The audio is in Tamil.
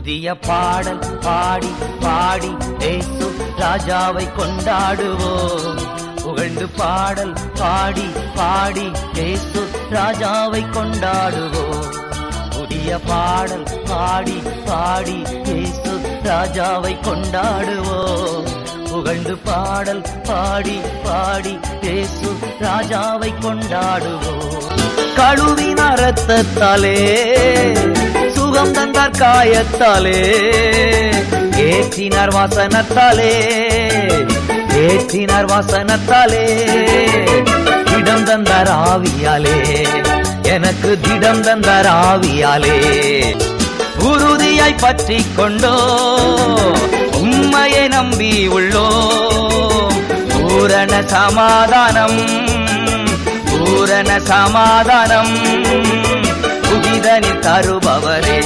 புதிய பாடல் பாடி பாடி ஏசு ராஜாவை கொண்டாடுவோம். புகழ்ந்து பாடல் பாடி பாடி ஏசு ராஜாவை கொண்டாடுவோம். புதிய பாடல் பாடி பாடி ஏசு ராஜாவை கொண்டாடுவோம். புகழ்ந்து பாடல் பாடி பாடி ஏசு ராஜாவை கொண்டாடுவோம். கழுவின ரத்தத்தாலே காயத்தாலே ஏற்றினார் வாசனத்தாலே ஏற்றினார் வாசனத்தாலே திடம் தந்தார் ஆவியாலே எனக்கு திடம் தந்தார் ஆவியாலே உறுதியாய் பற்றி கொண்டோ உண்மையை நம்பி உள்ளோ பூரண சமாதானம் பூரண சமாதானம் புகிதனி தருபவரே.